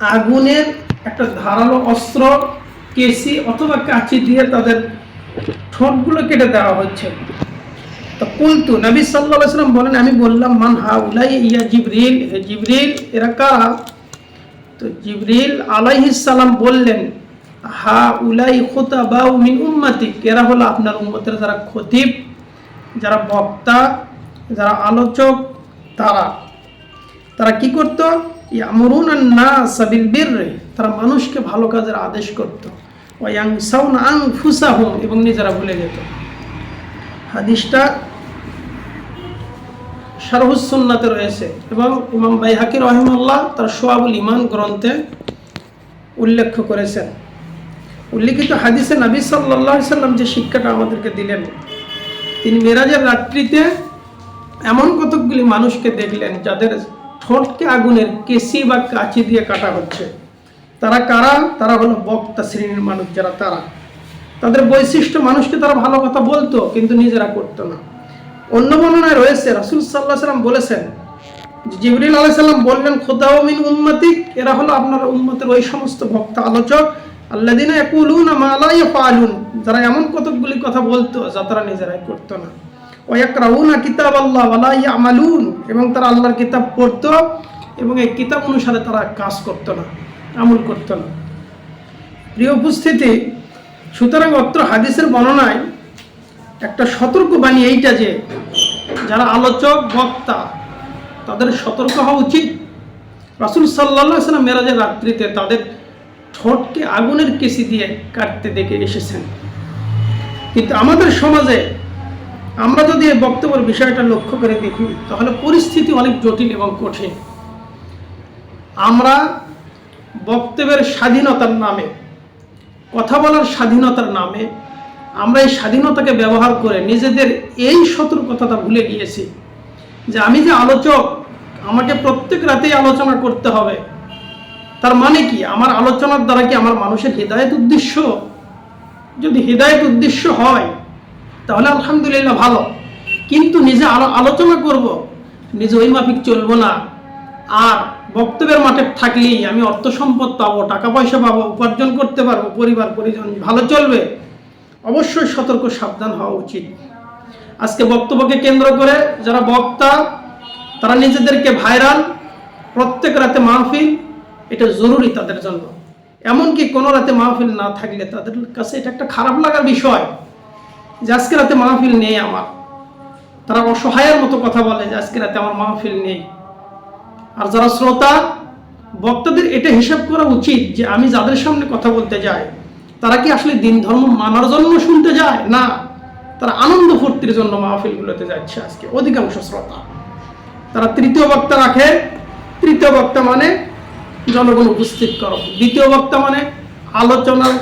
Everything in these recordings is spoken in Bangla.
আগুনের একটা ধারালো অস্ত্র, কেসি অথবা কাঁচি দিয়ে তাদের ঠোঁটগুলো কেটে দেওয়া হচ্ছে তো কুলতু, নবী সাল্লাহ সাল্লাম বলেন, আমি বললাম, মান হা উলাই ইয়া জিবরিল? জিবরিল, এরা কারা? তো জিবরিল আলাইহিস সালাম বললেন হা উলাই খোতা বা মিন উম্মাতিক। এরা হলো আপনার উম্মতের যারা খতিব, যারা বক্তা, যারা আলোচক, তারা। তারা কি করত? ইয়ামরুন না সাবিল বীর তারা মানুষকে ভালো কাজের আদেশ করত। ওয়াং সাউন আং এবং নিজেরা ভুলে যেত। হাদিসটা শারহুসুন্নাতে রয়েছে এবং ইমাম বাই বাইহাকি রহিমাল্লাহ তার সোয়াবুল ইমান গ্রন্থে উল্লেখ করেছেন। উল্লিখিত হাদিসে নবী সাল্লাহ সাল্লাম যে শিক্ষাটা আমাদেরকে দিলেন, তিনি মেরাজের রাত্রিতে এমন কতকগুলি মানুষকে দেখলেন যাদের ঠোঁটকে আগুনের কেসি বা কাঁচি দিয়ে কাটা হচ্ছে। তারা কারা? তারা হলো বক্তা শ্রেণির মানুষ যারা, তারা। তাদের বৈশিষ্ট্য মানুষকে তারা ভালো কথা বলতো, কিন্তু নিজেরা করতো না। অন্য বর্ণনায় রয়েছে, রাসুল সাল্লাহ সাল্লাম বলেছেন জিবরিল আলাহ সাল্লাম বললেন, খোদাও মিন উম্মাতিক এরা হলো আপনার উম্মতের ওই সমস্ত ভক্ত আলোচক। আল্লাদিনা একুলুন মালাই পালুন যারা এমন কতকগুলি কথা বলতো, যা তারা নিজেরাই করতো না। ওয়াকরাউনা কিতাব আল্লাহ ওয়ালা ইয়ামালুন এবং তারা আল্লাহর কিতাব পড়তো এবং এই কিতাব অনুসারে তারা কাজ করতো না, আমল করতো না। প্রিয় উপস্থিতি, সুতরাং অত্র হাদিসের বর্ণনায় একটা সতর্ক বাণী এইটা যে, যারা আলোচক, বক্তা, তাদের সতর্ক হওয়া উচিত। রাসুল সাল্লাহ সাল্লাম মেরাজের রাত্রিতে তাদের ঠোঁটকে আগুনের কেসি দিয়ে কাটতে দেখে এসেছেন। কিন্তু আমাদের সমাজে আমরা যদি এই বক্তব্যের বিষয়টা লক্ষ্য করে দেখি, তাহলে পরিস্থিতি অনেক জটিল এবং কঠিন। আমরা বক্তব্যের স্বাধীনতার নামে, কথা বলার স্বাধীনতার নামে, আমরা এই স্বাধীনতাকে ব্যবহার করে নিজেদের এই সতর্কতাটা ভুলে গিয়েছি যে আমি যে আলোচক, আমাকে প্রত্যেক রাতেই আলোচনা করতে হবে। তার মানে কি? আমার আলোচনার দ্বারা কি আমার মানুষের হৃদায়ত উদ্দেশ্য? যদি হৃদায়ত উদ্দেশ্য হয় তাহলে আলহামদুলিল্লাহ ভালো। কিন্তু নিজে আলো আলোচনা করব। নিজে ওই মাফিক চলবো না। আর বক্তব্যের মাঠে থাকলেই আমি অর্থ সম্পদ পাবো, টাকা পয়সা পাবো, উপার্জন করতে পারব, পরিবার, পরিজন, ভালো চলবে। অবশ্যই সতর্ক, সাবধান হওয়া উচিত। আজকে বক্তব্যকে কেন্দ্র করে যারা বক্তা, তারা নিজেদেরকে ভাইরাল, প্রত্যেক রাতে মাহফিল, এটা জরুরি তাদের জন্য। এমনকি কোনো রাতে মাহফিল না থাকলে তাদের কাছে এটা একটা খারাপ লাগার বিষয়। যে আজকে রাতে মাহফিল নেই আমার। তারা অসহায়ের মতো কথা বলে যে আজকে রাতে আমার মাহফিল নেই। আর যারা শ্রোতা, বক্তাদের এটা হিসাব করা উচিত যে আমি যাদের সামনে কথা বলতে যাই, তারা কি আসলে দিন ধর্ম মানার জন্য শুনতে যায়? না, তারা আনন্দ ফুর্তির জন্য মাহফিলগুলোতে যাচ্ছে আজকে অধিকাংশ শ্রোতা। তারা তৃতীয় বক্তা রাখে। তৃতীয় বক্তা মানে জনগণ উপস্থিত করো। দ্বিতীয় বক্তা মানে আলোচনার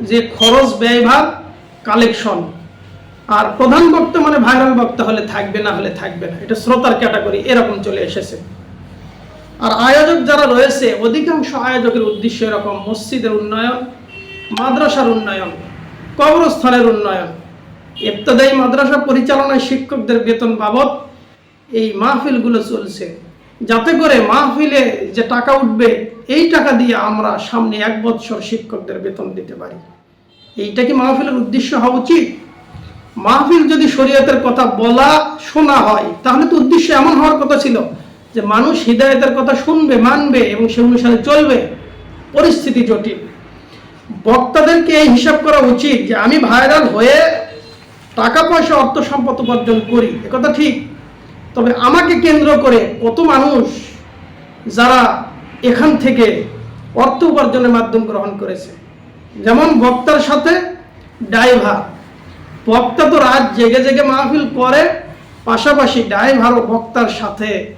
যে খরচ, ব্যয়ভার, কালেকশন। আর প্রধান বক্তা মানে ভাইরাল বক্তা হলে থাকবে না হলে থাকবে না। এটা শ্রোতার ক্যাটাগরি এরকম চলে এসেছে। আর আয়োজক যারা রয়েছে, অধিকাংশ আয়োজকের উদ্দেশ্য এরকম, মসজিদের উন্নয়ন, মাদ্রাসার উন্নয়ন, কবরস্থানের উন্নয়ন। ইবতদায়ী মাদ্রাসা পরিচালনায় শিক্ষকদের বেতন বাবদ এই মাহফিলগুলো চলছে। যাতে করে মাহফিলে যে টাকা উঠবে, এই টাকা দিয়ে আমরা সামনে এক বৎসর শিক্ষকদের বেতন দিতে পারি। এইটা কি মাহফিলের উদ্দেশ্য হওয়া উচিত? মাহফিল যদি শরীয়তের কথা বলা শোনা হয়, তাহলে তো উদ্দেশ্য এমন হওয়ার কথা ছিল যে মানুষ হৃদায়তের কথা শুনবে, মানবে এবং সে অনুসারে চলবে। পরিস্থিতি জটিল। বক্তাদেরকে এই হিসাব করা উচিত যে আমি ভাইরাল হয়ে টাকা পয়সা, অর্থ সম্পদ উপার্জন করি। একথা ঠিক। তবে আমাকে কেন্দ্র করে কত মানুষ যারা এখান থেকে অর্থ উপার্জনের মাধ্যম গ্রহণ করেছে? যেমন বক্তার সাথে ড্রাইভার। বক্তা তো রাত জেগে জেগে মাহফিল করে। পাশাপাশি ড্রাইভার ও বক্তার সাথে।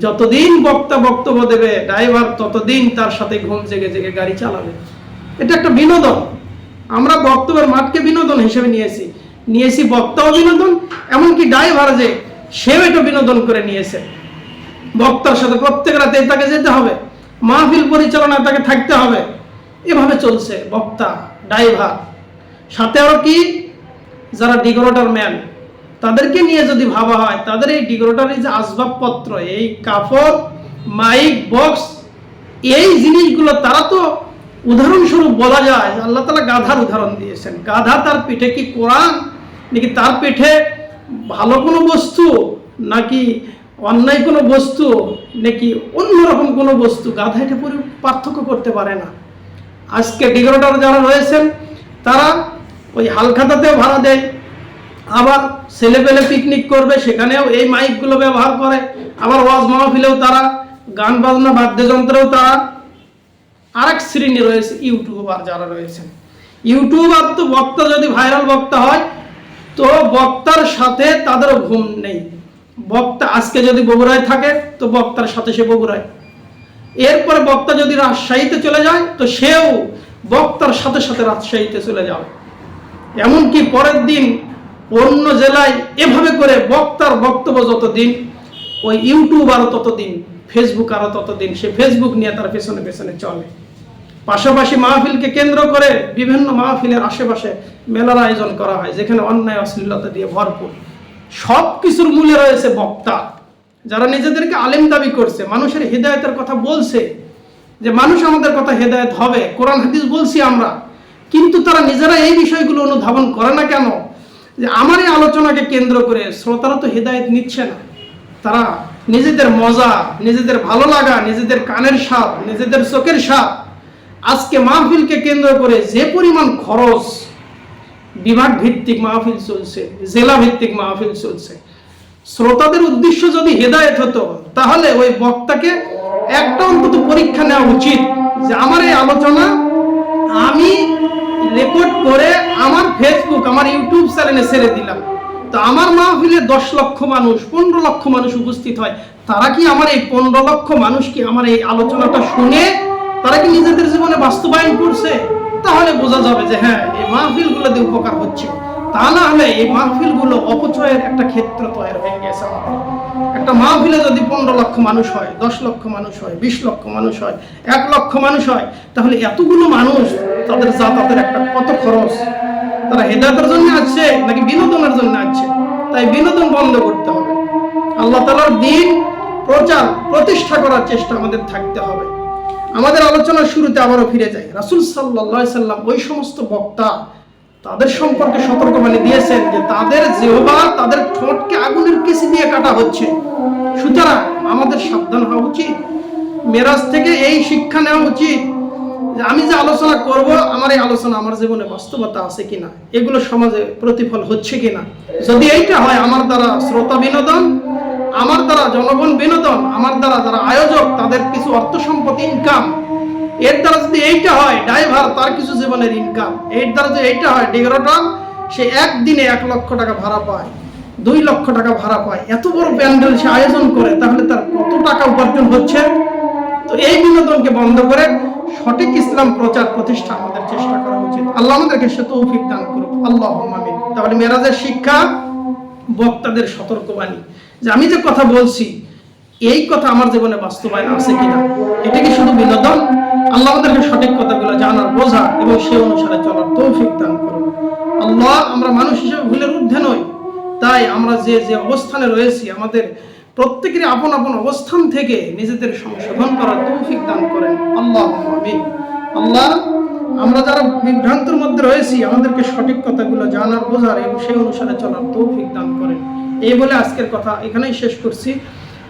যতদিন বক্তা বক্তব্য দেবে, ড্রাইভার ততদিন তার সাথে ঘুম জেগে জেগে গাড়ি চালাবে। এটা একটা বিনোদন। আমরা বক্তব্যের মাঠকে বিনোদন হিসেবে নিয়েছি। নিয়েছি বক্তাও বিনোদন, এমনকি ড্রাইভার যে, সেও এটা বিনোদন করে নিয়েছে। বক্তার সাথে প্রত্যেক রাতে তাকে যেতে হবে। মাহফিল পরিচালনা তাকে থাকতে হবে। এভাবে চলছে বক্তা, ড্রাইভার। সাথে আরও কি? যারা ডিগোরেটর ম্যান, তাদেরকে নিয়ে যদি ভাবা হয়, তাদের এই ডিগোরেটরের যে আসবাবপত্র, এই কাপড়, মাইক, বক্স, এই জিনিসগুলো তারা তো উদাহরণস্বরূপ বলা যায়, আল্লাহ তালা গাধার উদাহরণ দিয়েছেন। গাধা তার পিঠে কি কোরআন, নাকি তার পিঠে ভালো কোনো বস্তু, নাকি অন্যায় কোনো বস্তু, নাকি অন্যরকম কোনো বস্তু? গাধা এটা পরি- পার্থক্য করতে পারে না। আজকে ডিগ্রেডার যারা রয়েছেন, তারা ওই হালখাতাতেও ভাড়া দেয়। আবার ছেলে পেলে পিকনিক করবে, সেখানেও এই মাইকগুলো ব্যবহার করে। আবার ওয়াজ মাহফিলেও তারা, গান বাজনা, বাদ্যযন্ত্রেও তারা। আরেক শ্রেণি রয়েছে ইউটিউবার যারা রয়েছেন ইউটিউবার তো বক্তা যদি ভাইরাল বক্তা হয়, তো বক্তার সাথে তাদের ঘুম নেই। বক্তা আজকে যদি বগুড়ায় থাকে, তো বক্তার সাথে সে বগুড়ায়। এরপরে বক্তা যদি রাজশাহীতে চলে যায়, তো সেও বক্তার সাথে সাথে রাজশাহীতে চলে যাবে। এমনকি পরের দিন অন্য জেলায় এভাবে করে বক্তার বক্তব্য যতদিন, ওই ইউটিউব আরও ততদিন ফেসবুক আরও ততদিন, সে ফেসবুক নিয়ে তার পেছনে পেছনে চলে। পাশাপাশি মাহফিলকে কেন্দ্র করে বিভিন্ন মাহফিলের আশেপাশে মেলার আয়োজন করা হয়, যেখানে অন্যায় অশ্লীলতা দিয়ে ভরপুর। সব কিছুর মূলে রয়েছে বক্তা। যারা নিজেদেরকে আলেম দাবি করছে, মানুষের হৃদায়তের কথা বলছে, যে মানুষ আমাদের কথা হেদায়ত হবে। কোরআন, হাদিস বলছি আমরা। কিন্তু তারা নিজেরা এই বিষয়গুলো অনুধাবন করে না কেন? যে আমার এই আলোচনাকে কেন্দ্র করে শ্রোতারা তো হেদায়ত নিচ্ছে না। তারা নিজেদের মজা, নিজেদের ভালো লাগা, নিজেদের কানের স্বাদ, নিজেদের চোখের স্বাদ, আজকে মাহফিলকে কেন্দ্র করে যে পরিমাণ খরচ বিভাগ ভিত্তিক মাহফিল চলছে জেলা ভিত্তিক মাহফিল চলছে, শ্রোতাদের উদ্দেশ্য যদি হেদায়েত হতো, তাহলে ওই বক্তাকে একটা অন্তত পরীক্ষা নেওয়া উচিত যে আমার এই আলোচনা আমি রেকর্ড করে আমার ফেসবুক আমার ইউটিউব চ্যানেলে ছেড়ে দিলাম। তো আমার মাহফিলে দশ লক্ষ মানুষ, পনেরো লক্ষ মানুষ উপস্থিত হয়। তারা কি আমার এই পনেরো লক্ষ মানুষ কি আমার এই আলোচনাটা শুনে তারা কি নিজেদের জীবনে বাস্তবায়ন করছে? তাহলে বোঝা যাবে যে হ্যাঁ এই মাহফিলগুলোতে উপকার হচ্ছে। তা না হলে এই মাহফিলগুলো অপচয়ের একটা ক্ষেত্র তৈরি হয়ে গেছে আমাদের। একটা মাহফিলে যদি পনেরো লক্ষ মানুষ হয়, দশ লক্ষ মানুষ হয়, বিশ লক্ষ মানুষ হয়, এক লক্ষ মানুষ হয়, তাহলে এতগুলো মানুষ তাদের যাতায়াতের একটা কত খরচ? তারা হেদায়তের জন্য আছে নাকি বিনোদনের জন্য আছে তাই বিনোদন বন্ধ করতে হবে। আল্লাহ তালার দিন প্রচার, প্রতিষ্ঠা করার চেষ্টা আমাদের থাকতে হবে। আমাদের আলোচনার শুরুতে আবারও ফিরে যাই। রাসুল সাল্লাহ সাল্লাম ওই সমস্ত বক্তা তাদের সম্পর্কে সতর্কবাণী দিয়েছেন যে তাদের জেহবা, তাদের ঠোঁটকে আগুনের কেসি দিয়ে কাটা হচ্ছে। সুতরাং আমাদের সাবধান হওয়া উচিত। মেরাজ থেকে এই শিক্ষা নেওয়া উচিত। আমি যে আলোচনা করব, আমার এই আলোচনা আমার জীবনে বাস্তবতা আছে কিনা এগুলো সমাজে প্রতিফল হচ্ছে কিনা যদি এইটা হয়, আমার দ্বারা শ্রোতা বিনোদন, আমার দ্বারা জনগণ বিনোদন, আমার দ্বারা যারা আয়োজক, তাদের কিছু অর্থ সম্পদ ইনকাম এর দ্বারা যদি এইটা হয়, ড্রাইভার তার কিছু জীবনের ইনকাম এর দ্বারা যদি এইটা হয়, ডিগ্রোটন, সে একদিনে এক লক্ষ টাকা ভাড়া পায়, দুই লক্ষ টাকা ভাড়া পায়। এত বড় প্যান্ডেল সে আয়োজন করে, তাহলে তার কত টাকা উপার্জন হচ্ছে? তো এই বিনোদনকে বন্ধ করে সঠিক ইসলাম প্রচার প্রতিষ্ঠা আমাদের চেষ্টা করা উচিত। আল্লাহ আমাদেরকে সে তৌফিক দান করুক। আল্লাহ তাহলে মেরাজের শিক্ষা বক্তাদের সতর্কবাণী। যে আমি যে কথা বলছি এই কথা আমার জীবনে বাস্তবায়ন আছে কিনা? এটা কি শুধু বিনোদন? আল্লাহ আমাদেরকে সঠিক কথাগুলো জানার বোঝা এবং সে অনুসারে চলার তৌফিক দান করুন। আল্লাহ আমরা মানুষ হিসেবে ভুলের ঊর্ধ্বে নই। তাই আমরা যে যে অবস্থানে রয়েছি, আমাদের প্রত্যেকের আপন আপন অবস্থান থেকে নিজেদের সংশোধন করার তৌফিক দান করেন। আল্লাহ আল্লাহ, আমরা যারা বিভ্রান্তের মধ্যে রয়েছি, আমাদেরকে সঠিক কথাগুলো জানার, বোঝার এবং সেই অনুসারে চলার তৌফিক দান করেন। এই বলে আজকের কথা এখানেই শেষ করছি।